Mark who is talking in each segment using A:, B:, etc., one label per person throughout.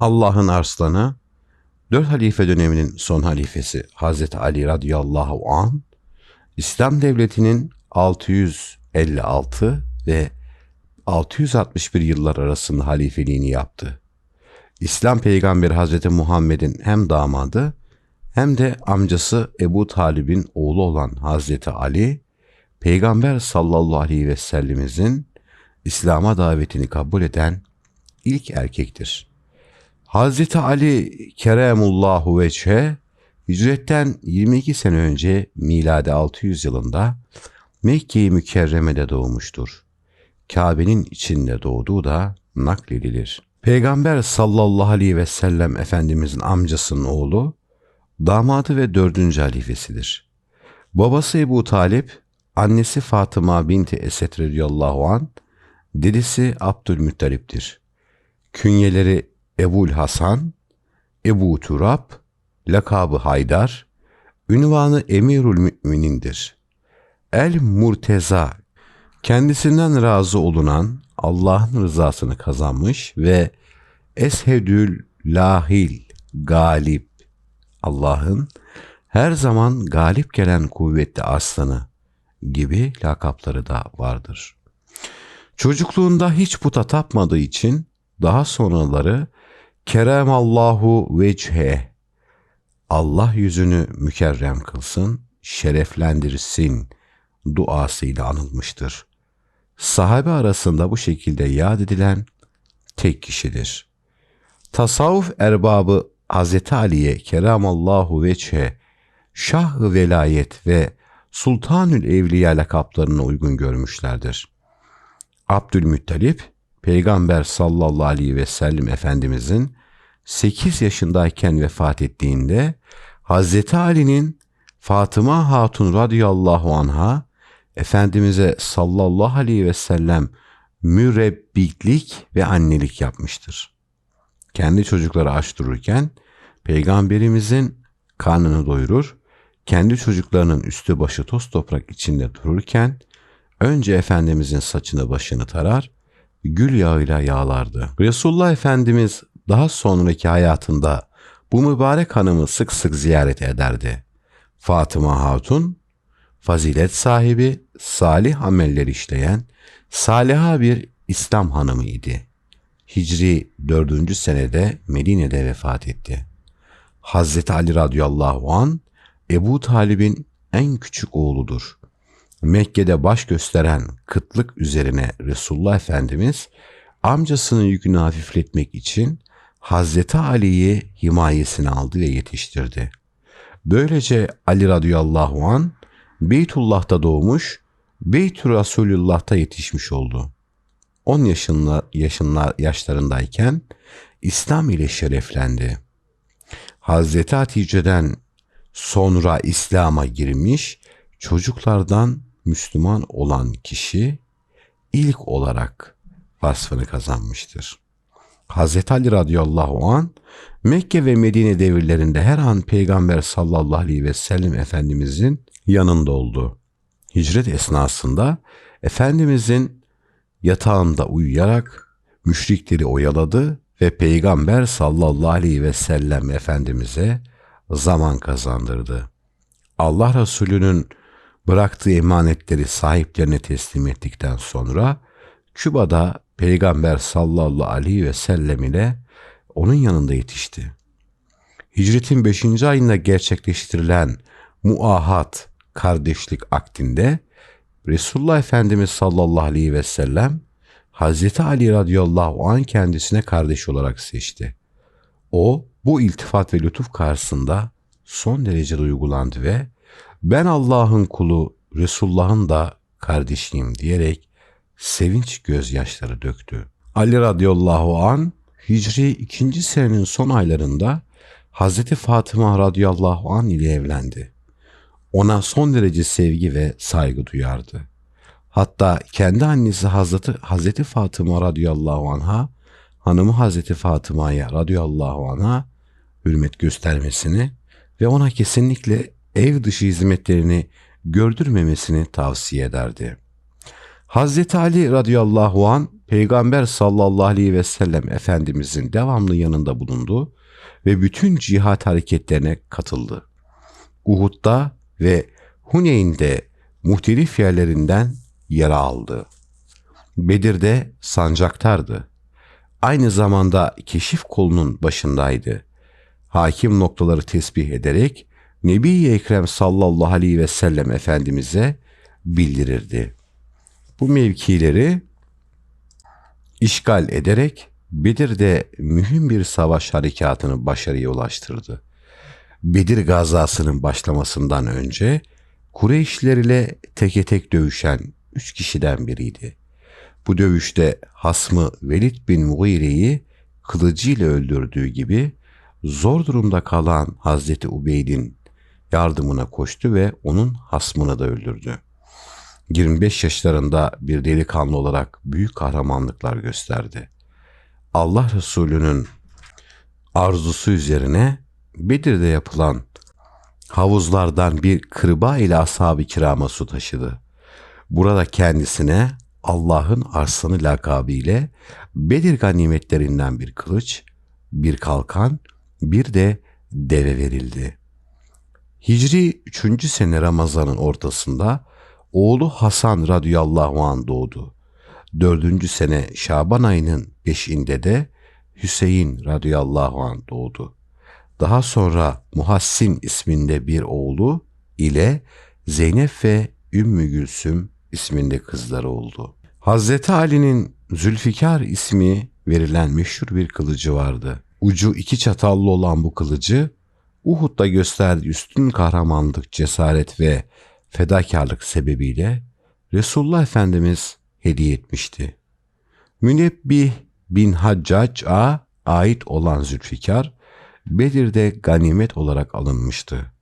A: Allah'ın arslanı, dört halife döneminin son halifesi Hazreti Ali radıyallahu an, İslam devletinin 656 ve 661 yıllar arasında halifeliğini yaptı. İslam peygamberi Hazreti Muhammed'in hem damadı hem de amcası Ebu Talib'in oğlu olan Hazreti Ali, Peygamber sallallahu aleyhi ve sellemizin İslam'a davetini kabul eden ilk erkektir. Hazreti Ali Keremullahu Veçhe, hicretten 22 sene önce miladi 600 yılında Mekke-i Mükerreme'de doğmuştur. Kabe'nin içinde doğduğu da nakledilir. Peygamber sallallahu aleyhi ve sellem Efendimizin amcasının oğlu, damadı ve dördüncü halifesidir. Babası Ebu Talip, annesi Fatıma binti Esed radıyallahu an, dedesi Abdülmuttalip'tir. Künyeleri Ebul Hasan, Ebu Turab, lakabı Haydar, ünvanı Emirül Mü'minindir. El Murteza, kendisinden razı olunan Allah'ın rızasını kazanmış ve Eshedül Lahil, galip, Allah'ın her zaman galip gelen kuvvetli aslanı gibi lakapları da vardır. Çocukluğunda hiç puta tapmadığı için daha sonraları Keremallahu vechhe Allah yüzünü mükerrem kılsın, şereflendirsin duasıyla anılmıştır. Sahabe arasında bu şekilde yad edilen tek kişidir. Tasavvuf erbabı Hz. Ali'ye Keramallahu veçhe, Şah-ı Velayet ve Sultanül Evliya lakaplarına uygun görmüşlerdir. Abdülmuttalip, Peygamber sallallahu aleyhi ve sellem Efendimizin 8 yaşındayken vefat ettiğinde Hz. Ali'nin Fatıma Hatun radıyallahu anha Efendimiz'e sallallahu aleyhi ve sellem mürebbiklik ve annelik yapmıştır. Kendi çocukları aç dururken Peygamberimizin karnını doyurur, kendi çocuklarının üstü başı toz toprak içinde dururken önce Efendimizin saçını başını tarar, gül yağıyla yağlardı. Resulullah Efendimiz daha sonraki hayatında bu mübarek hanımı sık sık ziyaret ederdi. Fatıma Hatun, fazilet sahibi, salih ameller işleyen, saliha bir İslam hanımı idi. Hicri 4. senede Medine'de vefat etti. Hazreti Ali radıyallahu an Ebu Talib'in en küçük oğludur. Mekke'de baş gösteren kıtlık üzerine Resulullah Efendimiz amcasının yükünü hafifletmek için Hazreti Ali'yi himayesine aldı ve yetiştirdi. Böylece Ali radıyallahu an Beytullah'ta doğmuş, Beytü Resulullah'ta yetişmiş oldu. 10 yaşında, yaşında, yaşlarındayken İslam ile şereflendi. Hazreti Hatice'den sonra İslam'a girmiş, çocuklardan Müslüman olan kişi ilk olarak vasfını kazanmıştır. Hazreti Ali radıyallahu an Mekke ve Medine devirlerinde her an Peygamber sallallahu aleyhi ve sellem Efendimizin yanında oldu. Hicret esnasında Efendimizin yatağında uyuyarak müşrikleri oyaladı ve Peygamber sallallahu aleyhi ve sellem Efendimiz'e zaman kazandırdı. Allah Resulü'nün bıraktığı emanetleri sahiplerine teslim ettikten sonra Küba'da Peygamber sallallahu aleyhi ve sellem ile onun yanında yetişti. Hicretin 5. ayında gerçekleştirilen muahat kardeşlik aktinde Resulullah Efendimiz sallallahu aleyhi ve sellem Hazreti Ali radıyallahu an kendisine kardeş olarak seçti. O bu iltifat ve lütuf karşısında son derece duygulandı ve ben Allah'ın kulu Resulullah'ın da kardeşiyim diyerek sevinç gözyaşları döktü. Ali radıyallahu an Hicri 2. senenin son aylarında Hazreti Fatıma radıyallahu an ile evlendi. Ona son derece sevgi ve saygı duyardı. Hatta kendi annesi Hazreti, Hazreti Fatıma radıyallahu anha hanımı Hazreti Fatıma'ya radıyallahu anha hürmet göstermesini ve ona kesinlikle ev dışı hizmetlerini gördürmemesini tavsiye ederdi. Hazreti Ali radıyallahu an Peygamber sallallahu aleyhi ve sellem Efendimizin devamlı yanında bulundu ve bütün cihat hareketlerine katıldı. Uhud'da ve Huneyn'de muhtelif yerlerinden yara aldı. Bedir'de sancaktardı. Aynı zamanda keşif kolunun başındaydı. Hakim noktaları tesbih ederek Nebi-i Ekrem sallallahu aleyhi ve sellem Efendimiz'e bildirirdi. Bu mevkileri işgal ederek Bedir'de mühim bir savaş harekatını başarıya ulaştırdı. Bedir gazasının başlamasından önce Kureyşler ile teke tek dövüşen üç kişiden biriydi. Bu dövüşte hasmı Velid bin Mughire'yi kılıcıyla öldürdüğü gibi zor durumda kalan Hazreti Ubeyd'in yardımına koştu ve onun hasmını da öldürdü. 25 yaşlarında bir delikanlı olarak büyük kahramanlıklar gösterdi. Allah Resulü'nün arzusu üzerine Bedir'de yapılan havuzlardan bir kırba ile ashab-ı kirama su taşıdı. Burada kendisine Allah'ın arslanı lakabıyla Bedir ganimetlerinden bir kılıç, bir kalkan, bir de deve verildi. Hicri 3. sene Ramazan'ın ortasında oğlu Hasan radıyallahu an doğdu. 4. sene Şaban ayının 5'inde de Hüseyin radıyallahu an doğdu. Daha sonra Muhassin isminde bir oğlu ile Zeynep ve Ümmü Gülsüm isminde kızları oldu. Hazreti Ali'nin Zülfikar ismi verilen meşhur bir kılıcı vardı. Ucu iki çatallı olan bu kılıcı Uhud'da gösterdiği üstün kahramanlık, cesaret ve fedakarlık sebebiyle Resulullah Efendimiz hediye etmişti. Münebbih bin Haccac'a ait olan Zülfikar, Bedir'de ganimet olarak alınmıştı.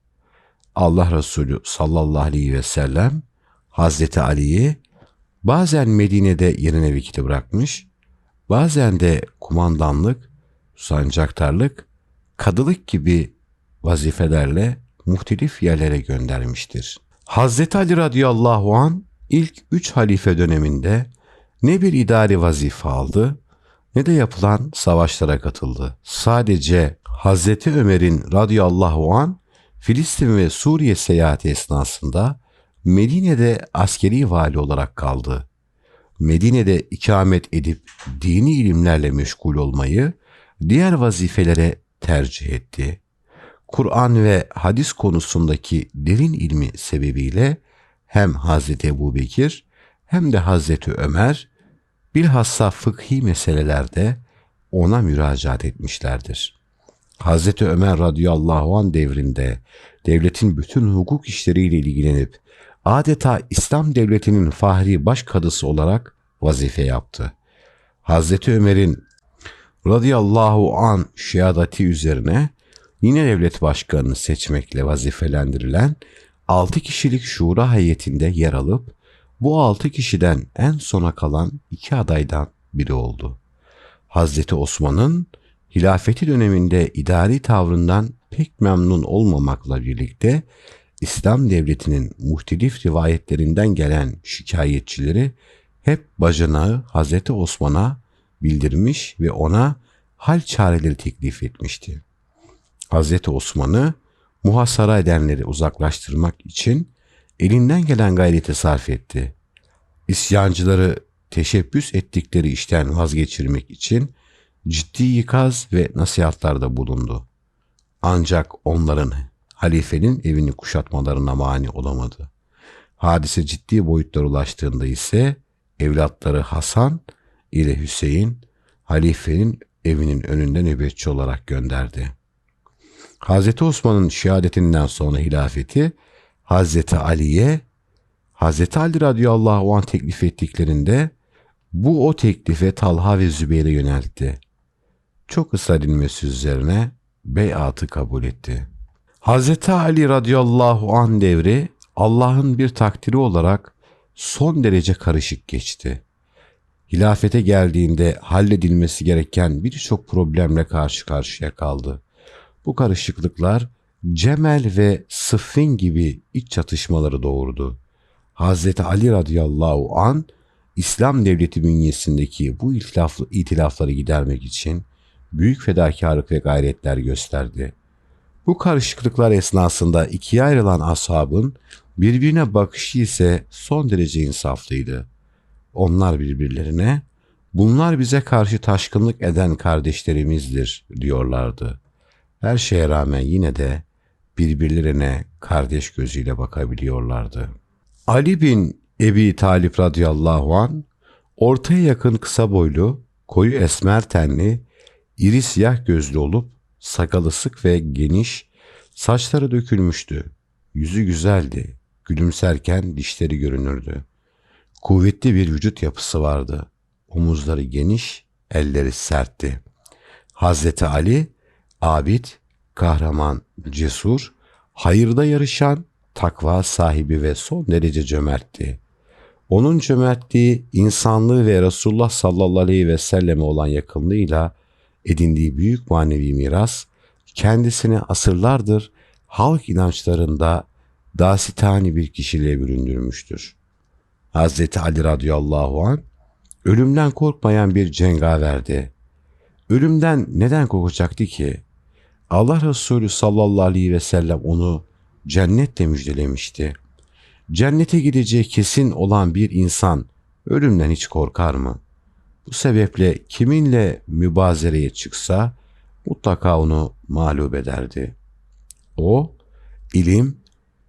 A: Allah Resulü sallallahu aleyhi ve sellem Hazreti Ali'yi bazen Medine'de yerine vekili bırakmış, bazen de kumandanlık, sancaktarlık, kadılık gibi vazifelerle muhtelif yerlere göndermiştir. Hazreti Ali radıyallahu an ilk üç halife döneminde ne bir idari vazife aldı ne de yapılan savaşlara katıldı. Sadece Hazreti Ömer'in radıyallahu an Filistin ve Suriye seyahati esnasında Medine'de askeri vali olarak kaldı. Medine'de ikamet edip dini ilimlerle meşgul olmayı diğer vazifelere tercih etti. Kur'an ve hadis konusundaki derin ilmi sebebiyle hem Hazreti Ebu Bekir hem de Hazreti Ömer bilhassa fıkhi meselelerde ona müracaat etmişlerdir. Hazreti Ömer radıyallahu an devrinde devletin bütün hukuk işleriyle ilgilenip adeta İslam devletinin fahri baş kadısı olarak vazife yaptı. Hazreti Ömer'in radıyallahu an şiadati üzerine yine devlet başkanını seçmekle vazifelendirilen 6 kişilik şura heyetinde yer alıp bu 6 kişiden en sona kalan iki adaydan biri oldu. Hazreti Osman'ın hilafeti döneminde idari tavrından pek memnun olmamakla birlikte İslam devletinin muhtelif rivayetlerinden gelen şikayetçileri hep bacanağı Hazreti Osman'a bildirmiş ve ona hal çareleri teklif etmişti. Hazreti Osman'ı muhasara edenleri uzaklaştırmak için elinden gelen gayreti sarf etti. İsyancıları teşebbüs ettikleri işten vazgeçirmek için ciddi ikaz ve nasihatlarda bulundu. Ancak onların halifenin evini kuşatmalarına mani olamadı. Hadise ciddi boyutlara ulaştığında ise evlatları Hasan ile Hüseyin halifenin evinin önünde nöbetçi olarak gönderdi. Hazreti Osman'ın şehadetinden sonra hilafeti Hazreti Ali'ye Hazreti Ali radıyallahu anh teklif ettiklerinde bu o teklife Talha ve Zübeyir'e yöneltti. Çok ısrar edilmesi üzerine beyatı kabul etti. Hazreti Ali radıyallahu anh devri Allah'ın bir takdiri olarak son derece karışık geçti. Hilafete geldiğinde halledilmesi gereken birçok problemle karşı karşıya kaldı. Bu karışıklıklar Cemel ve Sıffin gibi iç çatışmaları doğurdu. Hazreti Ali radıyallahu an İslam devleti bünyesindeki bu itilaflı, itilafları gidermek için büyük fedakarlık ve gayretler gösterdi. Bu karışıklıklar esnasında ikiye ayrılan ashabın birbirine bakışı ise son derece insaflıydı. Onlar birbirlerine bunlar bize karşı taşkınlık eden kardeşlerimizdir diyorlardı. Her şeye rağmen yine de birbirlerine kardeş gözüyle bakabiliyorlardı. Ali bin Ebi Talip radıyallahu an ortaya yakın kısa boylu, koyu esmer tenli, iri siyah gözlü olup sakalı sık ve geniş, saçları dökülmüştü. Yüzü güzeldi, gülümserken dişleri görünürdü. Kuvvetli bir vücut yapısı vardı. Omuzları geniş, elleri sertti. Hazreti Ali, abid, kahraman, cesur, hayırda yarışan, takva sahibi ve son derece cömertti. Onun cömertliği, insanlığı ve Resulullah sallallahu aleyhi ve selleme olan yakınlığıyla edindiği büyük manevi miras, kendisini asırlardır halk inançlarında dasitani bir kişiliğe büründürmüştür. Hazreti Ali radıyallahu an ölümden korkmayan bir cengaverdi. Ölümden neden korkacaktı ki? Allah Resulü sallallahu aleyhi ve sellem onu cennetle müjdelemişti. Cennete gideceği kesin olan bir insan ölümden hiç korkar mı? Bu sebeple kiminle mübazereye çıksa mutlaka onu mağlup ederdi. O ilim,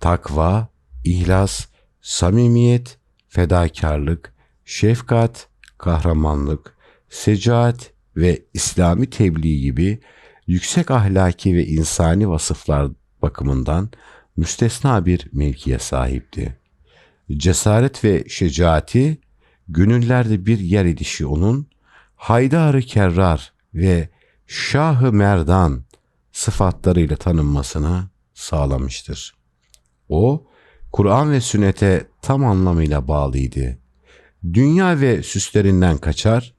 A: takva, ihlas, samimiyet, fedakarlık, şefkat, kahramanlık, secaat ve İslami tebliğ gibi yüksek ahlaki ve insani vasıflar bakımından müstesna bir mevkiye sahipti. Cesaret ve şecaati gönüllerde bir yer edişi onun Haydar-ı Kerrar ve Şah-ı Merdan sıfatlarıyla tanınmasına sağlamıştır. O, Kur'an ve sünnete tam anlamıyla bağlıydı. Dünya ve süslerinden kaçar,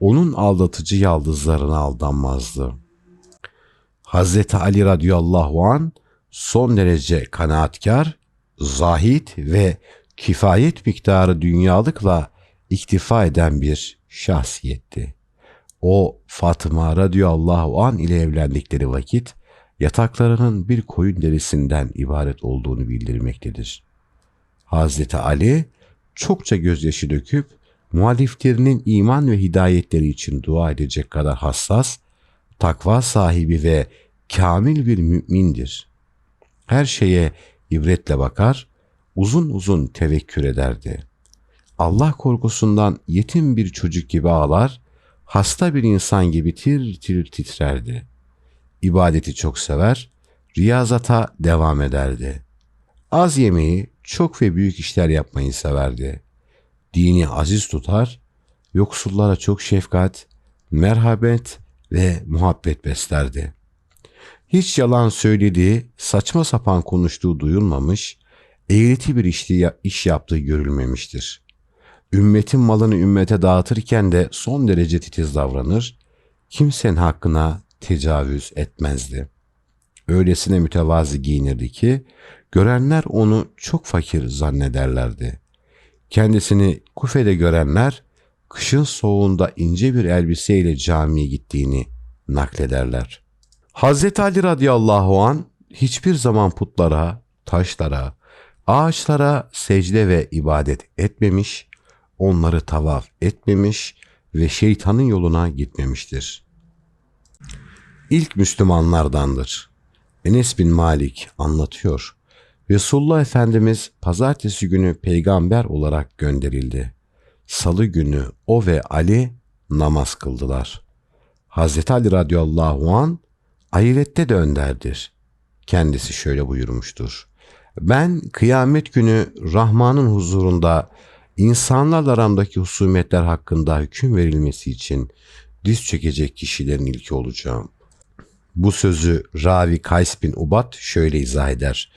A: onun aldatıcı yaldızlarına aldanmazdı. Hazreti Ali radıyallahu an son derece kanaatkar, zahit ve kifayet miktarı dünyalıkla iktifa eden bir şahsiyetti. O Fatıma radıyallahu an ile evlendikleri vakit yataklarının bir koyun derisinden ibaret olduğunu bildirmektedir. Hazreti Ali çokça gözyaşı döküp muhaliflerinin iman ve hidayetleri için dua edecek kadar hassas, takva sahibi ve kamil bir mümindir. Her şeye ibretle bakar, uzun uzun tevekkür ederdi. Allah korkusundan yetim bir çocuk gibi ağlar, hasta bir insan gibi tir tir titrerdi. İbadeti çok sever, riyazata devam ederdi. Az yemeği, çok ve büyük işler yapmayı severdi. Dini aziz tutar, yoksullara çok şefkat, merhamet ve muhabbet beslerdi. Hiç yalan söylediği, saçma sapan konuştuğu duyulmamış, eğreti bir işti, iş yaptığı görülmemiştir. Ümmetin malını ümmete dağıtırken de son derece titiz davranır, kimsenin hakkına tecavüz etmezdi. Öylesine mütevazi giyinirdi ki, görenler onu çok fakir zannederlerdi. Kendisini Kufe'de görenler, kışın soğuğunda ince bir elbiseyle camiye gittiğini naklederler. Hazreti Ali radıyallahu an hiçbir zaman putlara, taşlara, ağaçlara secde ve ibadet etmemiş, onları tavaf etmemiş ve şeytanın yoluna gitmemiştir. İlk Müslümanlardandır. Enes bin Malik anlatıyor. Resulullah Efendimiz pazartesi günü peygamber olarak gönderildi. Salı günü o ve Ali namaz kıldılar. Hazreti Ali radıyallahu an ahirette de önderdir. Kendisi şöyle buyurmuştur. Ben kıyamet günü Rahman'ın huzurunda insanlarla aramdaki husumetler hakkında hüküm verilmesi için diz çekecek kişilerin ilki olacağım. Bu sözü Ravi Kays bin Ubat şöyle izah eder.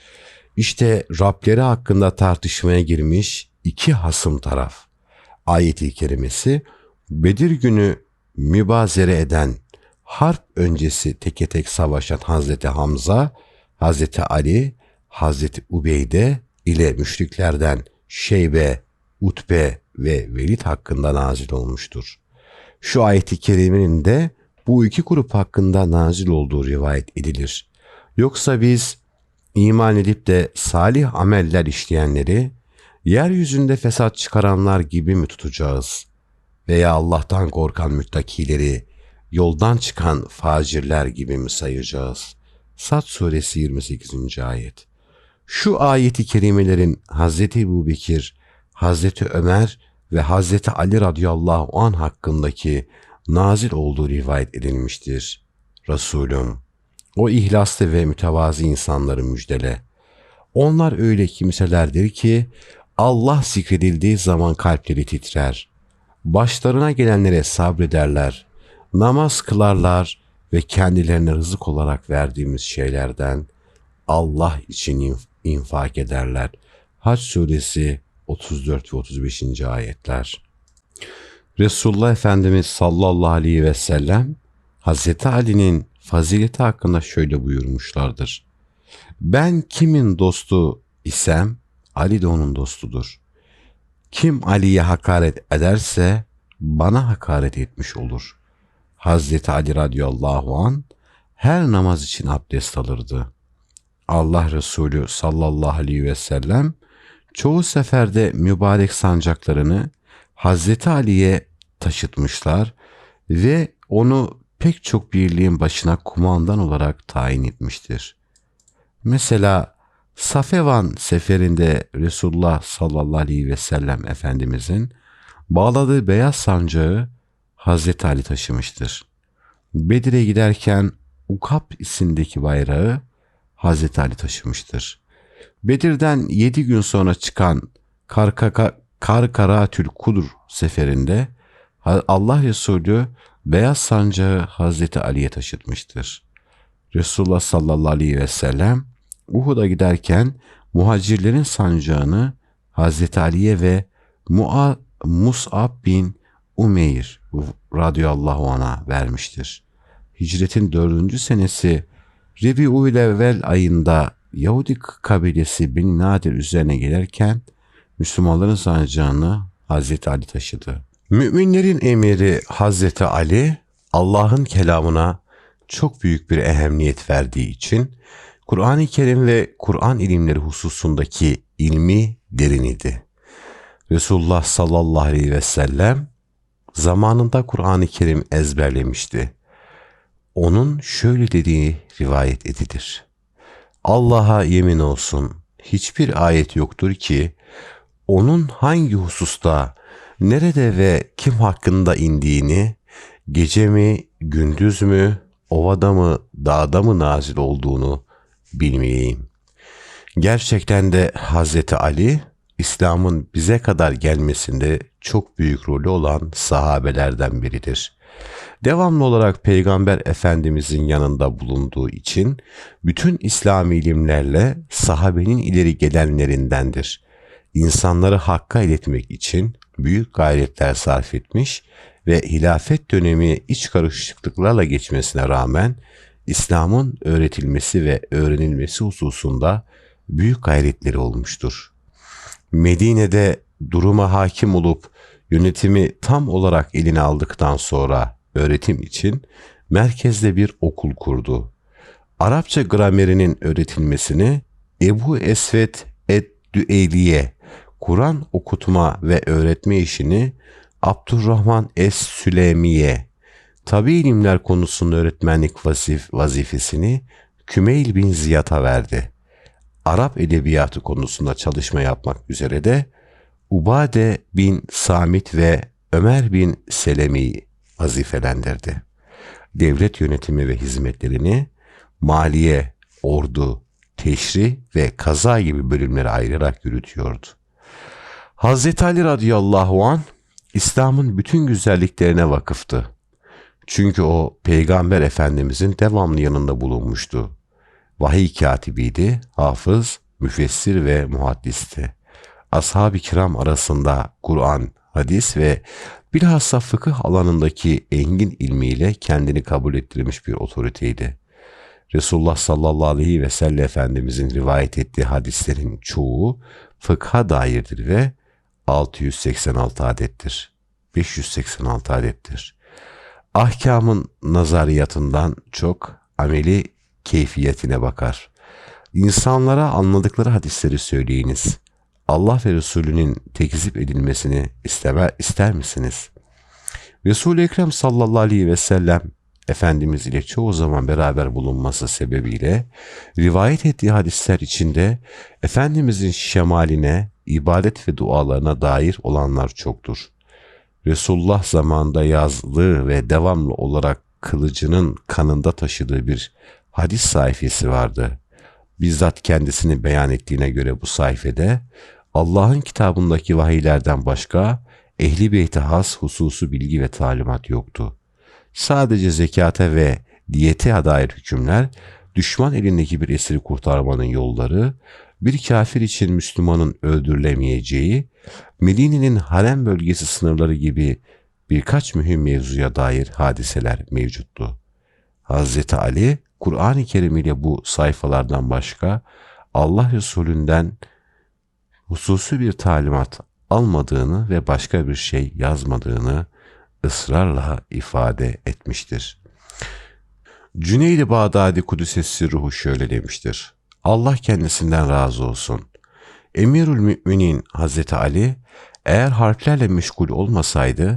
A: İşte Rableri hakkında tartışmaya girmiş iki hasım taraf. Ayet-i kerimesi Bedir günü mübazere eden harp öncesi teke tek savaşan Hazreti Hamza, Hazreti Ali, Hazreti Ubeyde ile müşriklerden Şeybe Utbe ve Velid hakkında nazil olmuştur. Şu ayeti kerimenin de bu iki grup hakkında nazil olduğu rivayet edilir. Yoksa biz iman edip de salih ameller işleyenleri yeryüzünde fesat çıkaranlar gibi mi tutacağız? Veya Allah'tan korkan müttakileri yoldan çıkan facirler gibi mi sayacağız? Sad suresi 28. ayet. Şu ayeti kerimelerin Hazreti Ebu Bekir, Hazreti Ömer ve Hazreti Ali radıyallahu an hakkındaki nazil olduğu rivayet edilmiştir. Resulüm, o ihlaslı ve mütevazi insanları müjdele. Onlar öyle kimselerdir ki Allah zikredildiği zaman kalpleri titrer. Başlarına gelenlere sabrederler. Namaz kılarlar ve kendilerine rızık olarak verdiğimiz şeylerden Allah için inf- infak ederler. Haç suresi 34 ve 35. ayetler. Resulullah Efendimiz sallallahu aleyhi ve sellem Hazreti Ali'nin fazileti hakkında şöyle buyurmuşlardır. Ben kimin dostu isem Ali de onun dostudur. Kim Ali'ye hakaret ederse bana hakaret etmiş olur. Hazreti Ali radıyallahu an her namaz için abdest alırdı. Allah Resulü sallallahu aleyhi ve sellem çoğu seferde mübarek sancaklarını Hazreti Ali'ye taşıtmışlar ve onu pek çok birliğin başına kumandan olarak tayin etmiştir. Mesela Safevan seferinde Resulullah sallallahu aleyhi ve sellem Efendimizin bağladığı beyaz sancağı Hazreti Ali taşımıştır. Bedir'e giderken Ukap isimdeki bayrağı Hazreti Ali taşımıştır. Bedir'den yedi gün sonra çıkan Karkaka, Karkaratül Kudur seferinde Allah Resulü beyaz sancağı Hazreti Ali'ye taşıtmıştır. Resulullah sallallahu aleyhi ve sellem Uhud'a giderken muhacirlerin sancağını Hazreti Ali'ye ve Mua, Mus'ab bin Umeyr radıyallahu an'a vermiştir. Hicretin dördüncü senesi Rebi'ül evvel ayında Yahudi kabilesi Beni Nadir üzerine gelirken Müslümanların sancağını Hazreti Ali taşıdı. Müminlerin emiri Hazreti Ali Allah'ın kelamına çok büyük bir ehemmiyet verdiği için Kur'an-ı Kerim ve Kur'an ilimleri hususundaki ilmi derin idi. Resulullah sallallahu aleyhi ve sellem zamanında Kur'an-ı Kerim ezberlemişti. Onun şöyle dediği rivayet edilir. Allah'a yemin olsun hiçbir ayet yoktur ki onun hangi hususta, nerede ve kim hakkında indiğini, gece mi, gündüz mü, ovada mı, dağda mı nazil olduğunu bilmeyeyim. Gerçekten de Hazreti Ali, İslam'ın bize kadar gelmesinde çok büyük rolü olan sahabelerden biridir. Devamlı olarak Peygamber Efendimizin yanında bulunduğu için bütün İslami ilimlerle sahabenin ileri gelenlerindendir. İnsanları hakka iletmek için büyük gayretler sarf etmiş ve hilafet dönemi iç karışıklıklarla geçmesine rağmen İslam'ın öğretilmesi ve öğrenilmesi hususunda büyük gayretleri olmuştur. Medine'de duruma hakim olup yönetimi tam olarak eline aldıktan sonra öğretim için merkezde bir okul kurdu. Arapça gramerinin öğretilmesini Ebu Esvet Ed-Düeyliye, Kur'an okutma ve öğretme işini Abdurrahman Es-Süleymiye, tabi ilimler konusunda öğretmenlik vazif vazifesini Kümeyl bin Ziyad'a verdi. Arap edebiyatı konusunda çalışma yapmak üzere de Ubade bin Samit ve Ömer bin Selemi'yi vazifelendirdi. Devlet yönetimi ve hizmetlerini maliye, ordu, teşri ve kaza gibi bölümlere ayırarak yürütüyordu. Hazreti Ali radıyallahu an İslam'ın bütün güzelliklerine vakıftı. Çünkü o Peygamber Efendimizin devamlı yanında bulunmuştu. Vahiy katibiydi, hafız, müfessir ve muhaddisti. Ashab-ı kiram arasında Kur'an, hadis ve bilhassa fıkıh alanındaki engin ilmiyle kendini kabul ettirmiş bir otoriteydi. Resulullah sallallahu aleyhi ve sellem Efendimizin rivayet ettiği hadislerin çoğu fıkha dairdir ve 686 adettir. 586 adettir. Ahkamın nazariyatından çok ameli keyfiyetine bakar. İnsanlara anladıkları hadisleri söyleyiniz. Allah ve Resulünün tekzip edilmesini isteme, ister misiniz? Resul-i Ekrem sallallahu aleyhi ve sellem Efendimiz ile çoğu zaman beraber bulunması sebebiyle rivayet ettiği hadisler içinde Efendimizin şemaline, ibadet ve dualarına dair olanlar çoktur. Resulullah zamanında yazdığı ve devamlı olarak kılıcının kanında taşıdığı bir hadis sayfası vardı. Bizzat kendisini beyan ettiğine göre bu sayfede Allah'ın kitabındaki vahiylerden başka ehli beyti has hususu bilgi ve talimat yoktu. Sadece zekata ve diyete dair hükümler, düşman elindeki bir esiri kurtarmanın yolları, bir kafir için Müslümanın öldürülemeyeceği, Medine'nin harem bölgesi sınırları gibi birkaç mühim mevzuya dair hadiseler mevcuttu. Hazreti Ali, Kur'an-ı Kerim ile bu sayfalardan başka Allah Resulünden hususi bir talimat almadığını ve başka bir şey yazmadığını ısrarla ifade etmiştir. Cüneyd-i Bağdadi Kudüs'esi ruhu şöyle demiştir. Allah kendisinden razı olsun. Emirül Müminin Hazreti Ali eğer harflerle meşgul olmasaydı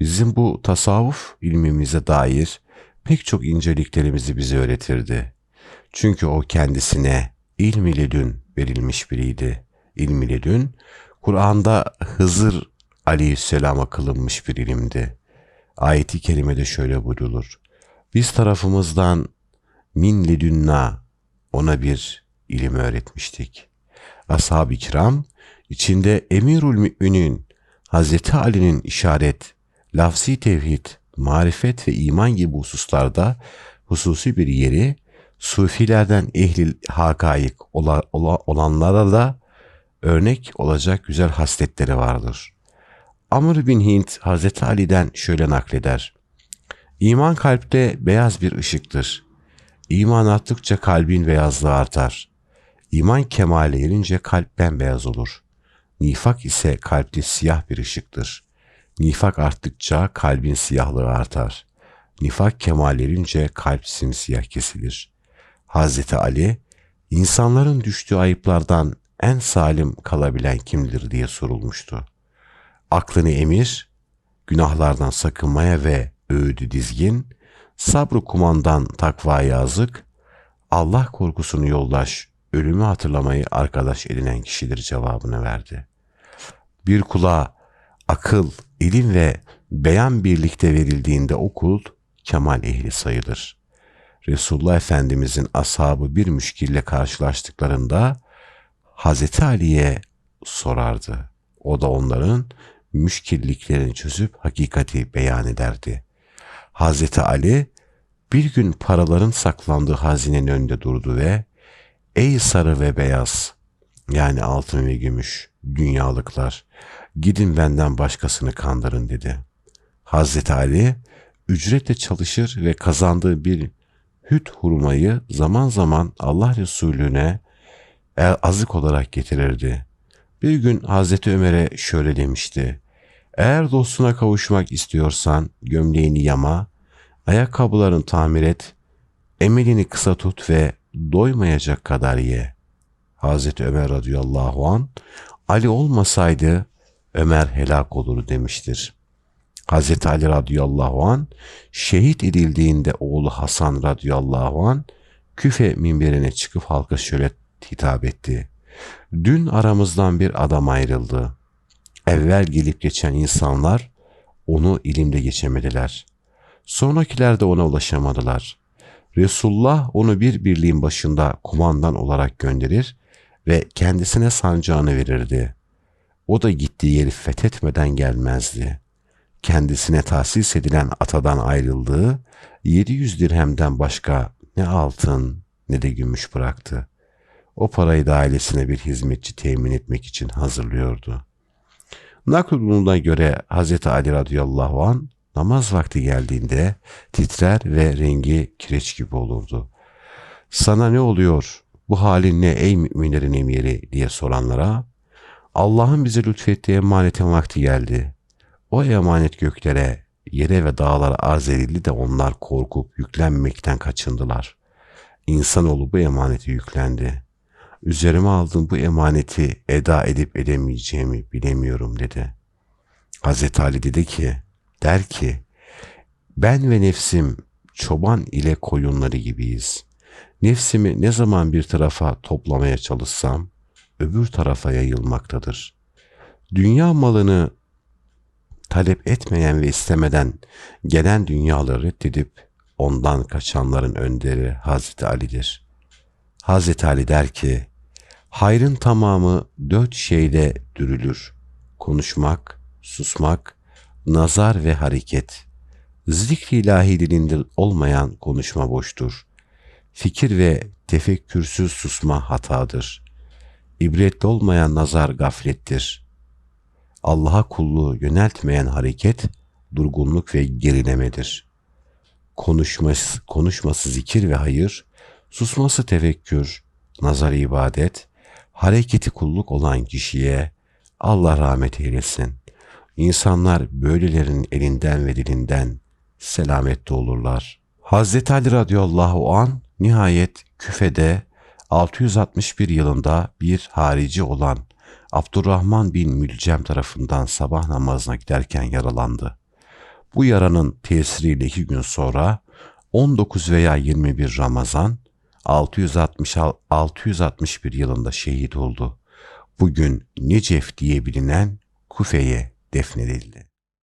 A: bizim bu tasavvuf ilmimize dair pek çok inceliklerimizi bize öğretirdi. Çünkü o kendisine ilm ile dün verilmiş biriydi. İlm ile dün Kur'an'da Hızır aleyhisselama kılınmış bir ilimdi. Ayeti kerimede şöyle buyrulur. Biz tarafımızdan min ledünna ona bir ilim öğretmiştik. Ashab-ı kiram içinde emirül müminin Hazreti Ali'nin işaret, lafzi tevhid, marifet ve iman gibi hususlarda hususi bir yeri sufilerden ehlil hakaik olanlara da örnek olacak güzel hasletleri vardır. Amr bin Hint Hazreti Ali'den şöyle nakleder. İman kalpte beyaz bir ışıktır. İman arttıkça kalbin beyazlığı artar. İman kemale erince kalp bembeyaz olur. Nifak ise kalpte siyah bir ışıktır. Nifak arttıkça kalbin siyahlığı artar. Nifak kemal erince kalp simsiyah kesilir. Hazreti Ali, insanların düştüğü ayıplardan en salim kalabilen kimdir diye sorulmuştu. Aklını emir, günahlardan sakınmaya ve öğüdü dizgin, sabrı kumandan takva yazık, Allah korkusunu yoldaş, ölümü hatırlamayı arkadaş edinen kişidir cevabını verdi. Bir kula akıl, ilim ve beyan birlikte verildiğinde o kul kemal ehli sayılır. Resulullah Efendimizin ashabı bir müşkille karşılaştıklarında Hazreti Ali'ye sorardı. O da onların müşkilliklerini çözüp hakikati beyan ederdi. Hazreti Ali bir gün paraların saklandığı hazinenin önünde durdu ve ''Ey sarı ve beyaz, yani altın ve gümüş, dünyalıklar, gidin benden başkasını kandırın.'' dedi. Hazreti Ali ücretle çalışır ve kazandığı bir hüt hurmayı zaman zaman Allah Resulüne azık olarak getirirdi. Bir gün Hazreti Ömer'e şöyle demişti. Eğer dostuna kavuşmak istiyorsan gömleğini yama, ayakkabılarını tamir et, emelini kısa tut ve doymayacak kadar ye. Hazreti Ömer radıyallahu an Ali olmasaydı Ömer helak olur demiştir. Hazreti Ali radıyallahu an şehit edildiğinde oğlu Hasan radıyallahu an küfe minberine çıkıp halka şöyle hitap etti. Dün aramızdan bir adam ayrıldı. Evvel gelip geçen insanlar onu ilimde geçemediler. Sonrakiler de ona ulaşamadılar. Resulullah onu bir birliğin başında kumandan olarak gönderir ve kendisine sancağını verirdi. O da gittiği yeri fethetmeden gelmezdi. Kendisine tahsis edilen atadan ayrıldığı 700 dirhemden başka ne altın ne de gümüş bıraktı. O parayı da ailesine bir hizmetçi temin etmek için hazırlıyordu. Nakluluna göre Hz. Ali radıyallahu an namaz vakti geldiğinde titrer ve rengi kireç gibi olurdu. Sana ne oluyor, bu halin ne ey müminlerin emiri diye soranlara Allah'ın bize lütfettiği emanetin vakti geldi. O emanet göklere, yere ve dağlara arz edildi de onlar korkup yüklenmekten kaçındılar. İnsanoğlu bu emaneti yüklendi. Üzerime aldığım bu emaneti eda edip edemeyeceğimi bilemiyorum dedi. Hazreti Ali dedi ki, der ki, ben ve nefsim çoban ile koyunları gibiyiz. Nefsimi ne zaman bir tarafa toplamaya çalışsam, öbür tarafa yayılmaktadır. Dünya malını talep etmeyen ve istemeden gelen dünyaları reddedip ondan kaçanların önderi Hazreti Ali'dir. Hazreti Ali der ki, hayrın tamamı dört şeyle dürülür. Konuşmak, susmak, nazar ve hareket. Zikri ilahi dilinde olmayan konuşma boştur. Fikir ve tefekkürsüz susma hatadır. İbretli olmayan nazar gaflettir. Allah'a kulluğu yöneltmeyen hareket durgunluk ve gerilemedir. Konuşması, konuşması zikir ve hayır, susması tefekkür, nazar ibadet, hareketi kulluk olan kişiye Allah rahmet eylesin. İnsanlar böylelerin elinden ve dilinden selamette olurlar. Hazreti Ali radıyallahu an nihayet küfede 661 yılında bir harici olan Abdurrahman bin Mülcem tarafından sabah namazına giderken yaralandı. Bu yaranın tesiriyle iki gün sonra 19 veya 21 Ramazan 660, 661 yılında şehit oldu. Bugün Necef diye bilinen Kufe'ye defnedildi.